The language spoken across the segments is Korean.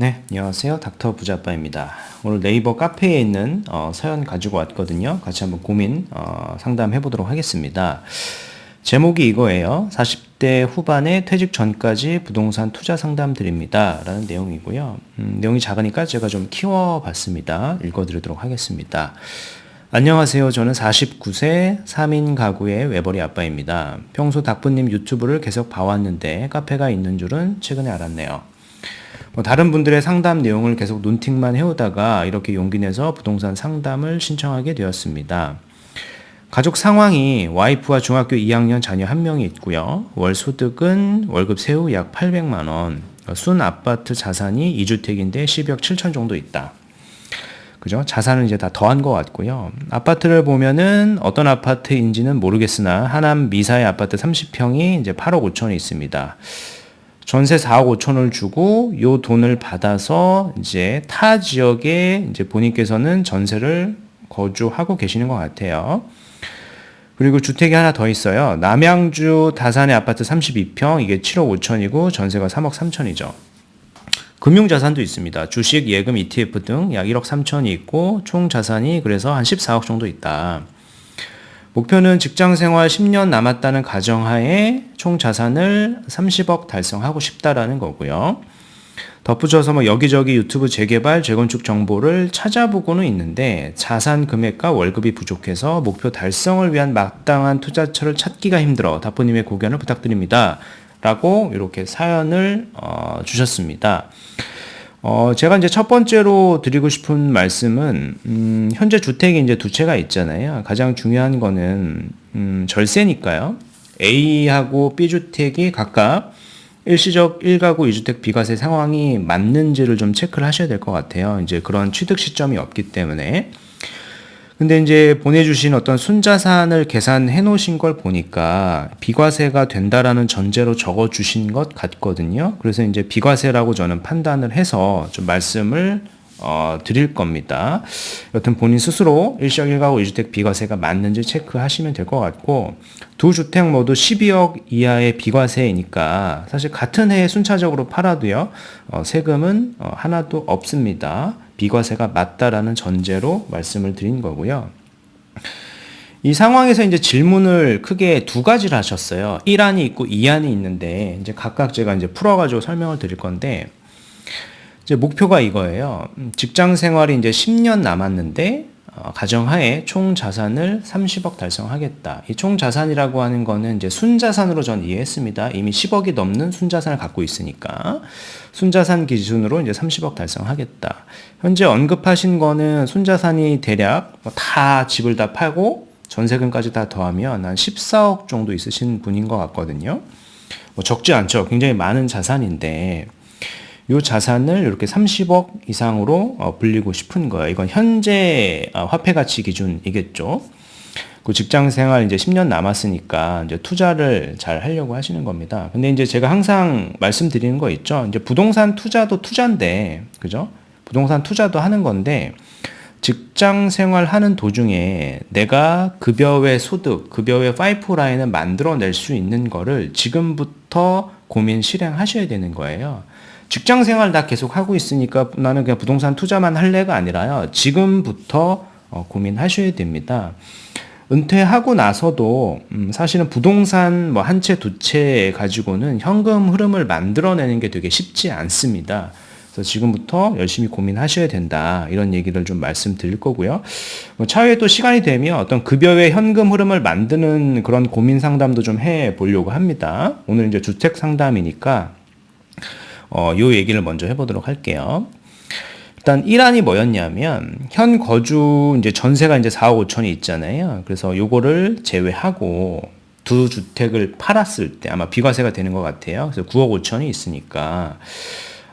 네, 안녕하세요. 닥터 부자빠입니다. 오늘 네이버 카페에 있는 어, 사연 가지고 왔거든요. 같이 한번 고민 어, 상담해 보도록 하겠습니다. 제목이 이거예요. 40대 후반에 퇴직 전까지 부동산 투자 상담 드립니다. 라는 내용이고요. 음, 내용이 작으니까 제가 좀 키워봤습니다. 읽어드리도록 하겠습니다. 안녕하세요. 저는 49세 3인 가구의 외벌이 아빠입니다. 평소 닥부님 유튜브를 계속 봐왔는데 카페가 있는 줄은 최근에 알았네요. 뭐 다른 분들의 상담 내용을 계속 논팅만 해오다가 이렇게 용기 내서 부동산 상담을 신청하게 되었습니다. 가족 상황이 와이프와 중학교 2학년 자녀 한 명이 있고요. 월 소득은 월급 세후 약 800만 원. 순 아파트 자산이 2주택인데 10억 7천 정도 있다. 그죠? 자산은 이제 다 더한 것 같고요. 아파트를 보면은 어떤 아파트인지는 모르겠으나 하남 미사의 아파트 30평이 이제 8억 5천이 있습니다. 전세 4억 5천을 주고 요 돈을 받아서 이제 타 지역에 이제 본인께서는 전세를 거주하고 계시는 것 같아요. 그리고 주택이 하나 더 있어요. 남양주 다산의 아파트 32평 이게 7억 5천이고 전세가 3억 3천이죠. 금융 자산도 있습니다. 주식, 예금, ETF 등 약 1억 3천이 있고 총 자산이 그래서 한 14억 정도 있다. 목표는 직장 생활 10년 남았다는 가정하에 총 자산을 30억 달성하고 싶다라는 거고요. 덧붙여서 뭐 여기저기 유튜브 재개발, 재건축 정보를 찾아보고는 있는데 자산 금액과 월급이 부족해서 목표 달성을 위한 마땅한 투자처를 찾기가 힘들어 다포님의 고견을 부탁드립니다. 라고 이렇게 사연을 어, 주셨습니다. 어, 제가 이제 첫 번째로 드리고 싶은 말씀은, 음, 현재 주택이 이제 두 채가 있잖아요. 가장 중요한 거는, 음, 절세니까요. A하고 B주택이 각각 일시적 1가구 2주택 비과세 상황이 맞는지를 좀 체크를 하셔야 될 것 같아요. 이제 그런 취득 시점이 없기 때문에. 근데 이제 보내주신 어떤 순자산을 계산해 놓으신 걸 보니까 비과세가 된다라는 전제로 적어 주신 것 같거든요. 그래서 이제 비과세라고 저는 판단을 해서 좀 말씀을 어, 드릴 겁니다. 여튼 본인 스스로 일시적 1가구 2주택 비과세가 맞는지 체크하시면 될 것 같고 두 주택 모두 12억 이하의 비과세이니까 사실 같은 해에 순차적으로 팔아도요 어, 세금은 어, 하나도 없습니다. 비과세가 맞다라는 전제로 말씀을 드린 거고요. 이 상황에서 이제 질문을 크게 두 가지를 하셨어요. 1안이 있고 2안이 있는데 이제 각각 제가 이제 풀어 가지고 설명을 드릴 건데 이제 목표가 이거예요. 직장 생활이 이제 10년 남았는데 어, 가정하에 총 자산을 30억 달성하겠다. 이 총 자산이라고 하는 거는 이제 순자산으로 전 이해했습니다. 이미 10억이 넘는 순자산을 갖고 있으니까 순자산 기준으로 이제 30억 달성하겠다. 현재 언급하신 거는 순자산이 대략 뭐다 집을 다 팔고 전세금까지 다 더하면 한 14억 정도 있으신 분인 것 같거든요. 뭐 적지 않죠. 굉장히 많은 자산인데 이 자산을 이렇게 30억 이상으로 어, 불리고 싶은 거예요. 이건 현재 어, 화폐 가치 기준이겠죠. 그 직장 생활 이제 10년 남았으니까 이제 투자를 잘 하려고 하시는 겁니다. 근데 이제 제가 항상 말씀드리는 거 있죠. 이제 부동산 투자도 투자인데, 그죠? 부동산 투자도 하는 건데, 직장 생활 하는 도중에 내가 급여 외 소득, 급여 외 파이프라인을 만들어낼 수 있는 거를 지금부터 고민 실행하셔야 되는 거예요. 직장 생활 다 계속 하고 있으니까 나는 그냥 부동산 투자만 할래가 아니라요. 지금부터 어, 고민하셔야 됩니다. 은퇴하고 나서도 음, 사실은 부동산 뭐 한 채 두 채 가지고는 현금 흐름을 만들어내는 게 되게 쉽지 않습니다. 그래서 지금부터 열심히 고민하셔야 된다. 이런 얘기를 좀 말씀드릴 거고요. 뭐 차후에 또 시간이 되면 어떤 급여의 현금 흐름을 만드는 그런 고민 상담도 좀 해 보려고 합니다. 오늘 이제 주택 상담이니까 어, 요 얘기를 먼저 해보도록 할게요. 일단 1안이 뭐였냐면 현 거주 이제 전세가 이제 4억 5천이 있잖아요. 그래서 요거를 제외하고 두 주택을 팔았을 때 아마 비과세가 되는 것 같아요. 그래서 9억 5천이 있으니까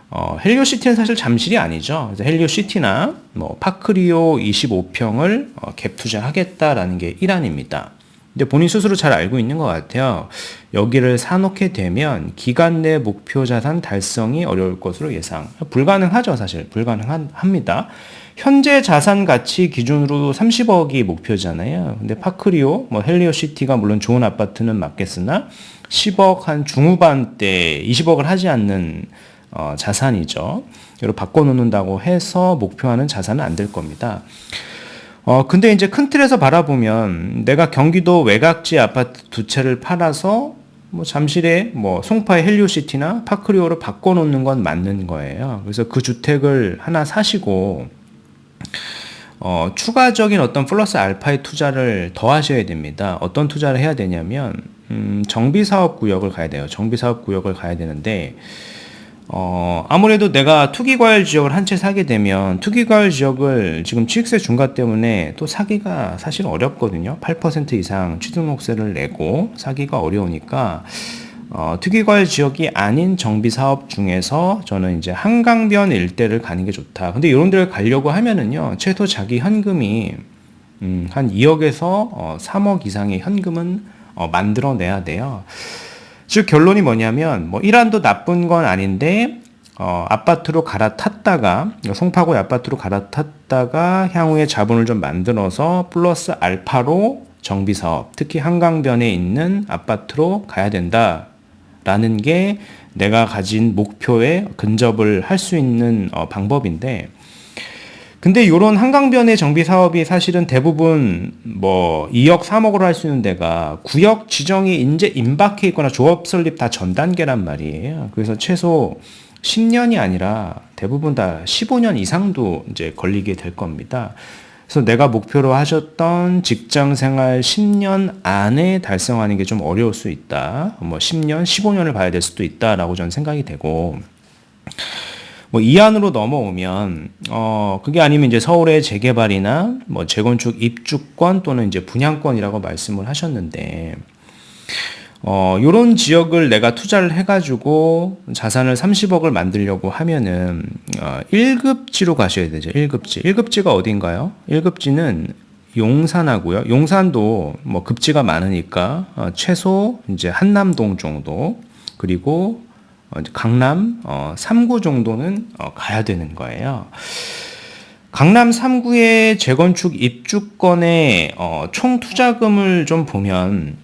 어, 헬리오시티는 사실 잠실이 아니죠. 그래서 헬리오시티나 뭐 파크리오 25평을 어, 갭 투자하겠다라는 게 1안입니다. 근데 본인 스스로 잘 알고 있는 것 같아요. 여기를 사놓게 되면 기간 내 목표 자산 달성이 어려울 것으로 예상. 불가능하죠, 사실. 불가능합니다. 현재 자산 가치 기준으로 30억이 목표잖아요. 근데 파크리오, 뭐 헬리오 시티가 물론 좋은 아파트는 맞겠으나 10억 한 중후반대 20억을 하지 않는 어, 자산이죠. 이걸 바꿔놓는다고 해서 목표하는 자산은 안 될 겁니다. 어, 근데 이제 큰 틀에서 바라보면 내가 경기도 외곽지 아파트 두 채를 팔아서 뭐 잠실에 뭐 송파의 헬리오시티나 파크리오를 바꿔놓는 건 맞는 거예요. 그래서 그 주택을 하나 사시고 어, 추가적인 어떤 플러스 알파의 투자를 더 하셔야 됩니다. 어떤 투자를 해야 되냐면 음, 정비사업 구역을 가야 돼요. 정비사업 구역을 가야 되는데 어, 아무래도 내가 투기과열 지역을 한 채 사게 되면 투기과열 지역을 지금 취득세 중과 때문에 또 사기가 사실 어렵거든요. 8% 이상 취득록세를 내고 사기가 어려우니까 어, 투기과열 지역이 아닌 정비 사업 중에서 저는 이제 한강변 일대를 가는 게 좋다. 근데 이런 데를 가려고 하면은요, 최소 자기 현금이 음, 한 2억에서 어, 3억 이상의 현금은 어, 만들어내야 돼요. 즉 결론이 뭐냐면 뭐 이란도 나쁜 건 아닌데 어, 아파트로 갈아탔다가 송파구의 아파트로 갈아탔다가 향후에 자본을 좀 만들어서 플러스 알파로 정비 사업, 특히 한강변에 있는 아파트로 가야 된다 라는 게 내가 가진 목표에 근접을 할 수 있는 어, 방법인데 근데 이런 한강변의 정비 사업이 사실은 대부분 뭐 2억, 3억으로 할 수 있는 데가 구역 지정이 이제 임박해 있거나 조합 설립 다 전 단계란 말이에요. 그래서 최소 10년이 아니라 대부분 다 15년 이상도 이제 걸리게 될 겁니다. 그래서 내가 목표로 하셨던 직장 생활 10년 안에 달성하는 게 좀 어려울 수 있다. 뭐 10년, 15년을 봐야 될 수도 있다라고 저는 생각이 되고 뭐 이 안으로 넘어오면 어 그게 아니면 이제 서울의 재개발이나 뭐 재건축 입주권 또는 이제 분양권이라고 말씀을 하셨는데 어 요런 지역을 내가 투자를 해 가지고 자산을 30억을 만들려고 하면은 어 1급지로 가셔야 되죠. 1급지. 1급지가 어딘가요? 1급지는 용산하고요. 용산도 뭐 급지가 많으니까 어 최소 이제 한남동 정도 그리고 어, 강남 어, 3구 정도는 어, 가야 되는 거예요. 강남 3구의 재건축 입주권의 어, 총 투자금을 좀 보면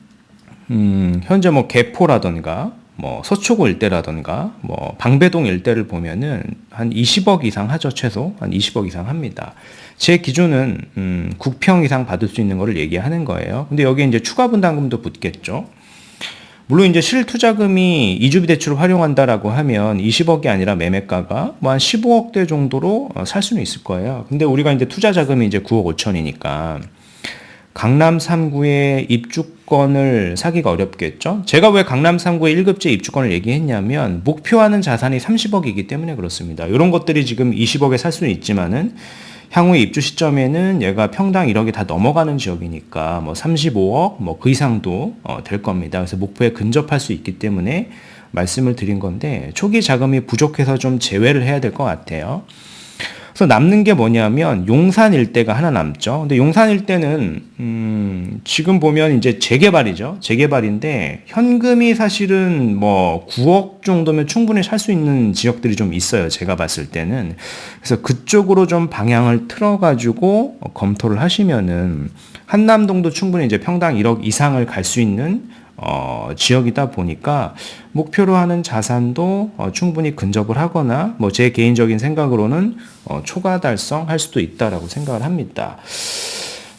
음, 현재 뭐 개포라던가 뭐 서초구 일대라던가 뭐 방배동 일대를 보면은 한 20억 이상 하죠 최소 한 20억 이상 합니다. 제 기준은 음, 9평 이상 받을 수 있는 거를 얘기하는 거예요. 근데 여기 이제 추가 분담금도 붙겠죠. 물론 이제 실투자금이 이주비 대출을 활용한다라고 하면 20억이 아니라 매매가가 뭐 한 15억대 정도로 어, 살 수는 있을 거예요. 근데 우리가 이제 투자 자금이 이제 9억 5천이니까 강남 3구의 입주권을 사기가 어렵겠죠. 제가 왜 강남 3구의 1급제 입주권을 얘기했냐면 목표하는 자산이 30억이기 때문에 그렇습니다. 이런 것들이 지금 20억에 살 수는 있지만은 향후 입주 시점에는 얘가 평당 1억이 다 넘어가는 지역이니까 뭐 35억 뭐 그 이상도 어, 될 겁니다. 그래서 목표에 근접할 수 있기 때문에 말씀을 드린 건데 초기 자금이 부족해서 좀 제외를 해야 될 것 같아요. 그래서 남는 게 뭐냐면 용산 일대가 하나 남죠. 근데 용산 일대는 음 지금 보면 이제 재개발이죠. 재개발인데 현금이 사실은 뭐 9억 정도면 충분히 살 수 있는 지역들이 좀 있어요. 제가 봤을 때는. 그래서 그쪽으로 좀 방향을 틀어 가지고 검토를 하시면은 한남동도 충분히 이제 평당 1억 이상을 갈 수 있는 어, 지역이다 보니까 목표로 하는 자산도 어, 충분히 근접을 하거나 뭐 제 개인적인 생각으로는 어, 초과 달성할 수도 있다라고 생각을 합니다.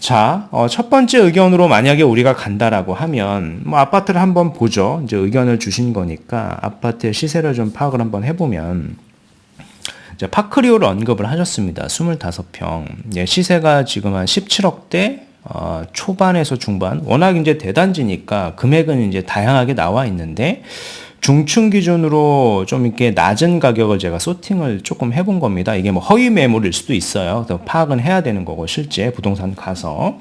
자, 어, 첫 번째 의견으로 만약에 우리가 간다라고 하면 뭐 아파트를 한번 보죠. 이제 의견을 주신 거니까 아파트의 시세를 좀 파악을 한번 해보면 이제 파크리오를 언급을 하셨습니다. 25평. 예, 시세가 지금 한 17억대 어, 초반에서 중반, 워낙 이제 대단지니까 금액은 이제 다양하게 나와 있는데, 중층 기준으로 좀 이렇게 낮은 가격을 제가 소팅을 조금 해본 겁니다. 이게 뭐 허위 매물일 수도 있어요. 파악은 해야 되는 거고, 실제 부동산 가서.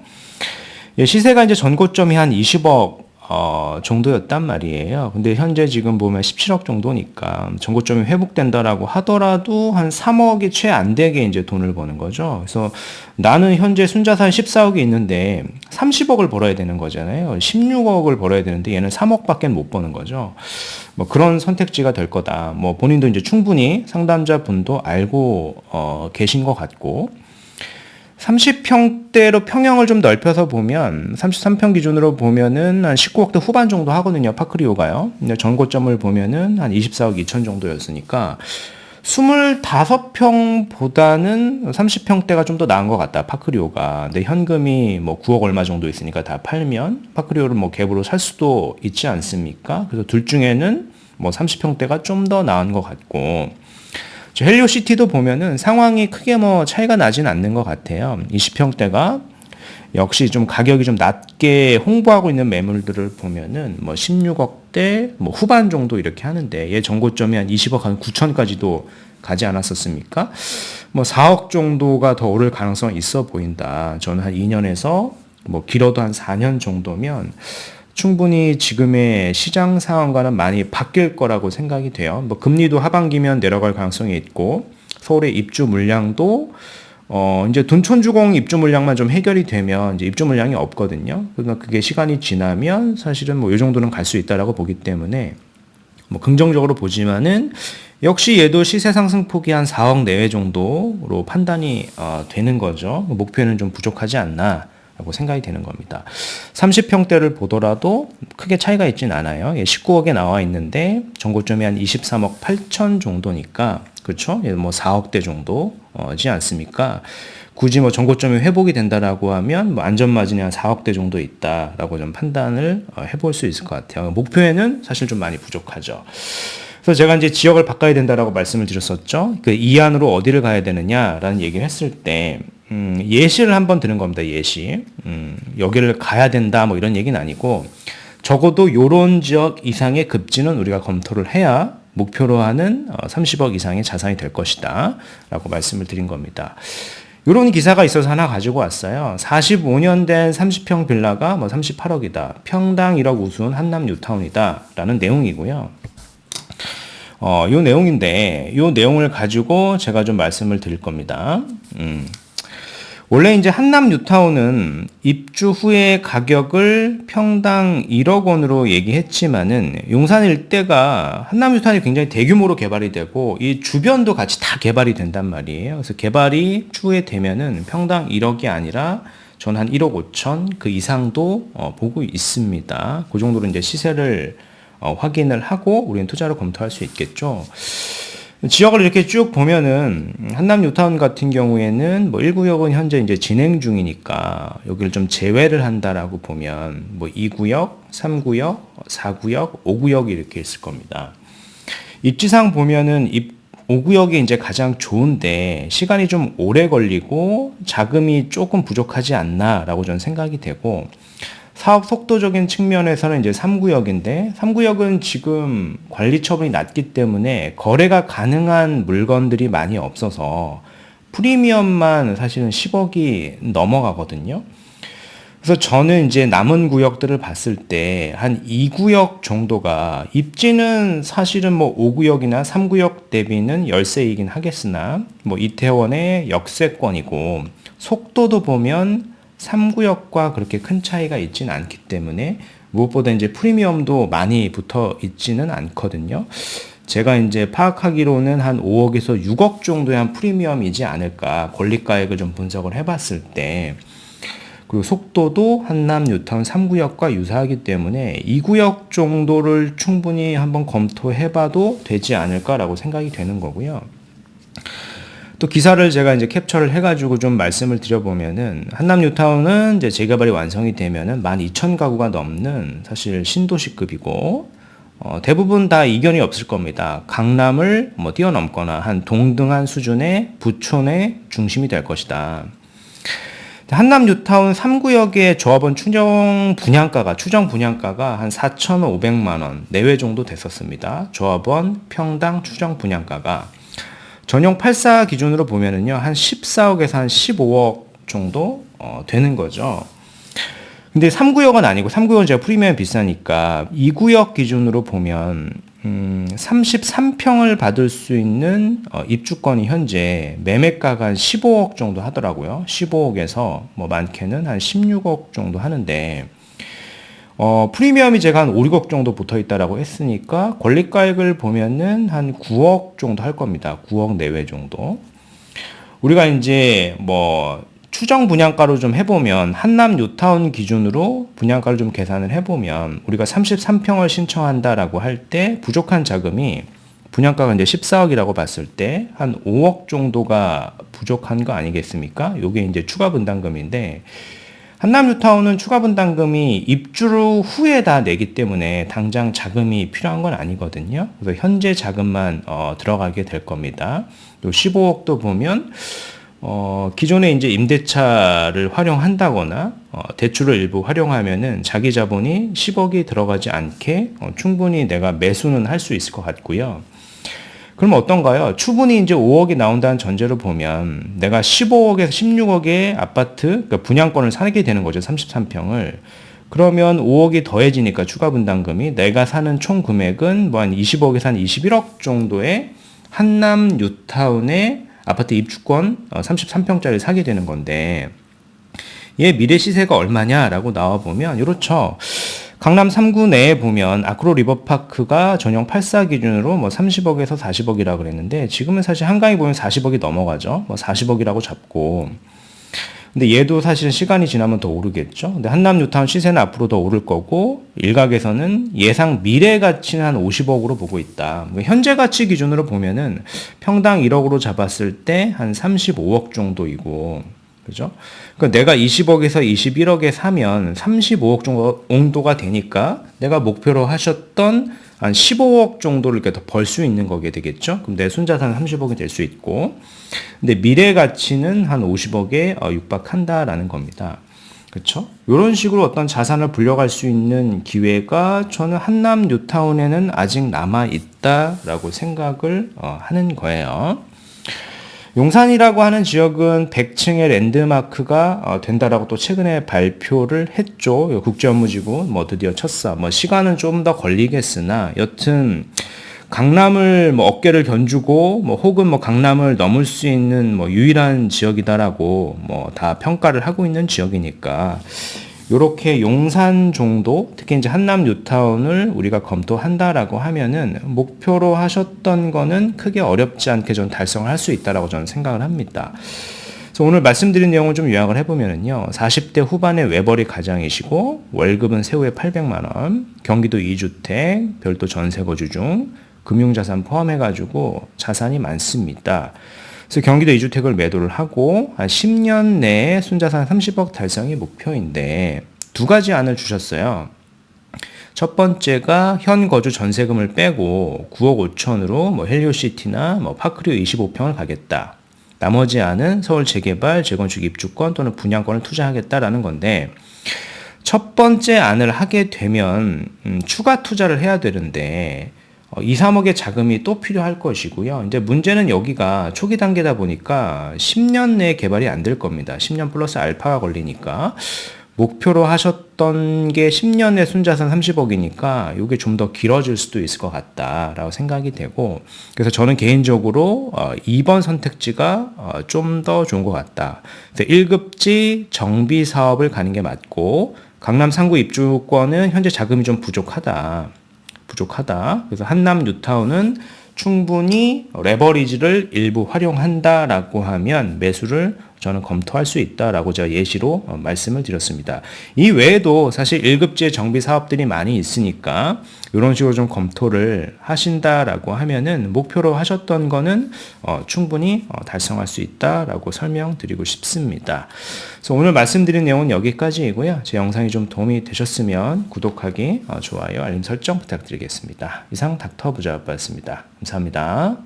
예, 시세가 이제 전고점이 한 20억 어, 정도였단 말이에요. 근데 현재 지금 보면 17억 정도니까 전고점이 회복된다라고 하더라도 한 3억이 채 안 되게 이제 돈을 버는 거죠. 그래서 나는 현재 순자산 14억이 있는데 30억을 벌어야 되는 거잖아요. 16억을 벌어야 되는데 얘는 3억밖에 못 버는 거죠. 뭐 그런 선택지가 될 거다. 뭐 본인도 이제 충분히 상담자 분도 알고 어, 계신 것 같고 30평대로 평형을 좀 넓혀서 보면 33평 기준으로 보면은 한 19억대 후반 정도 하거든요. 파크리오가요. 근데 전고점을 보면은 한 24억 2천 정도였으니까 25평보다는 30평대가 좀 더 나은 것 같다. 파크리오가. 근데 현금이 뭐 9억 얼마 정도 있으니까 다 팔면 파크리오를 뭐 갭으로 살 수도 있지 않습니까? 그래서 둘 중에는 뭐 30평대가 좀 더 나은 것 같고 헬리오시티도 보면은 상황이 크게 뭐 차이가 나진 않는 것 같아요. 20평대가 역시 좀 가격이 좀 낮게 홍보하고 있는 매물들을 보면은 뭐 16억대 뭐 후반 정도 이렇게 하는데 얘 정고점이 한 20억 한 9천까지도 가지 않았었습니까? 뭐 4억 정도가 더 오를 가능성이 있어 보인다. 저는 한 2년에서 뭐 길어도 한 4년 정도면 충분히 지금의 시장 상황과는 많이 바뀔 거라고 생각이 돼요. 뭐 금리도 하반기면 내려갈 가능성이 있고 서울의 입주 물량도 어 이제 둔촌주공 입주 물량만 좀 해결이 되면 이제 입주 물량이 없거든요. 그러니까 그게 시간이 지나면 사실은 뭐 이 정도는 갈 수 있다라고 보기 때문에 뭐 긍정적으로 보지만은 역시 얘도 시세 상승 폭이 한 4억 내외 정도로 판단이 어, 되는 거죠. 목표는 좀 부족하지 않나. 라고 생각이 되는 겁니다. 30평대를 보더라도 크게 차이가 있진 않아요. 19억에 예, 나와 있는데 정고점이 한 23억 8천 정도니까 그렇죠? 뭐 4억대 정도지 않습니까? 굳이 뭐 정고점이 회복이 된다라고 하면 뭐 안전 마진이 한 4억대 정도 있다라고 좀 판단을 어, 해볼 수 있을 것 같아요. 목표에는 사실 좀 많이 부족하죠. 그래서 제가 이제 지역을 바꿔야 된다라고 말씀을 드렸었죠. 그 이 안으로 어디를 가야 되느냐라는 얘기를 했을 때 음, 예시를 한번 드는 겁니다. 예시. 음, 여기를 가야 된다 뭐 이런 얘기는 아니고 적어도 요런 지역 이상의 급진은 우리가 검토를 해야 목표로 하는 30억 어, 이상의 자산이 될 것이다. 라고 말씀을 드린 겁니다. 이런 기사가 있어서 하나 가지고 왔어요. 45년 된 30평 빌라가 뭐 38억이다. 평당 1억 우순 한남 뉴타운이다. 라는 내용이고요. 어, 요 내용인데, 요 내용을 가지고 제가 좀 말씀을 드릴 겁니다. 음. 원래 이제 한남 뉴타운은 입주 후에 가격을 평당 1억 원으로 얘기했지만은 용산 일대가 한남 뉴타운이 굉장히 대규모로 개발이 되고 이 주변도 같이 다 개발이 된단 말이에요. 그래서 개발이 추후에 되면은 평당 1억이 아니라 전 한 1억 5천 그 이상도 어, 보고 있습니다. 그 정도로 이제 시세를 어, 확인을 하고 우리는 투자를 검토할 수 있겠죠. 지역을 이렇게 쭉 보면은 한남 뉴타운 같은 경우에는 뭐 1구역은 현재 이제 진행 중이니까 여기를 좀 제외를 한다라고 보면 뭐 2구역, 3구역, 4구역, 5구역이 이렇게 있을 겁니다. 입지상 보면은 입 5구역이 이제 가장 좋은데 시간이 좀 오래 걸리고 자금이 조금 부족하지 않나라고 저는 생각이 되고 사업 속도적인 측면에서는 이제 3구역인데 3구역은 지금 관리 처분이 낮기 때문에 거래가 가능한 물건들이 많이 없어서 프리미엄만 사실은 10억이 넘어가거든요. 그래서 저는 이제 남은 구역들을 봤을 때 한 2구역 정도가 입지는 사실은 뭐 5구역이나 3구역 대비는 열세이긴 하겠으나 뭐 이태원의 역세권이고 속도도 보면 3구역과 그렇게 큰 차이가 있진 않기 때문에 무엇보다 이제 프리미엄도 많이 붙어 있지는 않거든요. 제가 이제 파악하기로는 한 5억에서 6억 정도의 한 프리미엄이지 않을까 권리가액을 좀 분석을 해봤을 때 그리고 속도도 한남 뉴타운 3구역과 유사하기 때문에 2구역 정도를 충분히 한번 검토해봐도 되지 않을까라고 생각이 되는 거고요. 또 기사를 제가 이제 캡처를 해가지고 좀 말씀을 드려보면은 한남 뉴타운은 이제 재개발이 완성이 되면은 12,000 가구가 넘는 사실 신도시급이고 어, 대부분 다 이견이 없을 겁니다. 강남을 뭐 뛰어넘거나 한 동등한 수준의 부촌의 중심이 될 것이다. 한남 뉴타운 3구역의 조합원 추정 분양가가 추정 분양가가 한 4,500만 원 내외 정도 됐었습니다. 조합원 평당 추정 분양가가 전용 84 기준으로 보면은요, 한 14억에서 한 15억 정도 어, 되는 거죠. 근데 3구역은 아니고 3구역은 제가 프리미엄 비싸니까 2구역 기준으로 보면 음, 33평을 받을 수 있는 어, 입주권이 현재 매매가가 한 15억 정도 하더라고요. 15억에서 뭐 많게는 한 16억 정도 하는데 어, 프리미엄이 제가 한 5, 6억 정도 붙어 있다라고 했으니까 권리가액을 보면은 한 9억 정도 할 겁니다. 9억 내외 정도. 우리가 이제 뭐 추정 분양가로 좀 해보면 한남 뉴타운 기준으로 분양가를 좀 계산을 해보면 우리가 33평을 신청한다라고 할 때 부족한 자금이 분양가가 이제 14억이라고 봤을 때 한 5억 정도가 부족한 거 아니겠습니까? 요게 이제 추가 분담금인데 한남 뉴타운은 추가 분담금이 입주 후에 다 내기 때문에 당장 자금이 필요한 건 아니거든요. 그래서 현재 자금만 어, 들어가게 될 겁니다. 요 15억도 보면 어, 기존에 이제 임대차를 활용한다거나 어, 대출을 일부 활용하면은 자기 자본이 10억이 들어가지 않게 어, 충분히 내가 매수는 할 수 있을 것 같고요. 그럼 어떤가요? 충분히 이제 5억이 나온다는 전제로 보면 내가 15억에서 16억의 아파트 그러니까 분양권을 사게 되는 거죠. 33평을. 그러면 5억이 더해지니까 추가 분담금이 내가 사는 총 금액은 뭐 한 20억에서 한 21억 정도의 한남 뉴타운의 아파트 입주권 33평짜리 사게 되는 건데 얘 미래 시세가 얼마냐라고 나와 보면 이렇죠. 강남 3구 내에 보면 아크로 리버파크가 전용 84 기준으로 뭐 30억에서 40억이라 그랬는데 지금은 사실 한강이 보면 40억이 넘어가죠. 뭐 40억이라고 잡고. 근데 얘도 사실 시간이 지나면 더 오르겠죠. 근데 한남 뉴타운 시세는 앞으로 더 오를 거고 일각에서는 예상 미래 가치는 한 50억으로 보고 있다. 뭐 현재 가치 기준으로 보면은 평당 1억으로 잡았을 때 한 35억 정도이고 그죠? 그러니까 내가 20억에서 21억에 사면 35억 정도 정도가 되니까 내가 목표로 하셨던 한 15억 정도를 이렇게 더 벌 수 있는 거게 되겠죠? 그럼 내 순자산 30억이 될 수 있고, 근데 미래 가치는 한 50억에 어, 육박한다라는 겁니다. 그렇죠? 이런 식으로 어떤 자산을 불려갈 수 있는 기회가 저는 한남 뉴타운에는 아직 남아 있다라고 생각을 어, 하는 거예요. 용산이라고 하는 지역은 100층의 랜드마크가 어, 된다라고 또 최근에 발표를 했죠. 국제 업무지구 뭐 드디어 쳤어. 뭐 시간은 좀 더 걸리겠으나 여튼 강남을 뭐 어깨를 견주고 뭐 혹은 뭐 강남을 넘을 수 있는 뭐 유일한 지역이다라고 뭐 다 평가를 하고 있는 지역이니까 요렇게 용산 정도, 특히 이제 한남 뉴타운을 우리가 검토한다라고 하면은 목표로 하셨던 거는 크게 어렵지 않게 좀 달성을 할 수 있다라고 저는 생각을 합니다. 그래서 오늘 말씀드린 내용을 좀 요약을 해보면은요, 40대 후반의 외벌이 가장이시고, 월급은 세후에 800만 원, 경기도 2주택, 별도 전세 거주 중, 금융자산 포함해가지고 자산이 많습니다. 그래서 경기도 2주택을 매도를 하고 한 10년 내에 순자산 30억 달성이 목표인데 두 가지 안을 주셨어요. 첫 번째가 현 거주 전세금을 빼고 9억 5천으로 뭐 헬리오시티나 뭐 파크리오 25평을 가겠다. 나머지 안은 서울 재개발, 재건축 입주권 또는 분양권을 투자하겠다라는 건데 첫 번째 안을 하게 되면 음, 추가 투자를 해야 되는데 2, 어, 3억의 자금이 또 필요할 것이고요. 이제 문제는 여기가 초기 단계다 보니까 10년 내에 개발이 안 될 겁니다. 10년 플러스 알파가 걸리니까. 목표로 하셨던 게 10년의 순자산 30억이니까 이게 좀 더 길어질 수도 있을 것 같다라고 생각이 되고 그래서 저는 개인적으로 2번 어, 선택지가 어, 좀더 좋은 것 같다. 그래서 1급지 정비 사업을 가는 게 맞고 강남 상구 입주권은 현재 자금이 좀 부족하다. 부족하다. 그래서 한남 뉴타운은 충분히 레버리지를 일부 활용한다라고 하면 매수를 저는 검토할 수 있다라고 제가 예시로 어, 말씀을 드렸습니다. 이 외에도 사실 1급제 정비 사업들이 많이 있으니까 이런 식으로 좀 검토를 하신다라고 하면은 목표로 하셨던 거는 어, 충분히 어, 달성할 수 있다라고 설명드리고 싶습니다. 그래서 오늘 말씀드린 내용은 여기까지이고요. 제 영상이 좀 도움이 되셨으면 구독하기, 어, 좋아요, 알림 설정 부탁드리겠습니다. 이상 닥터 부자였습니다. 감사합니다.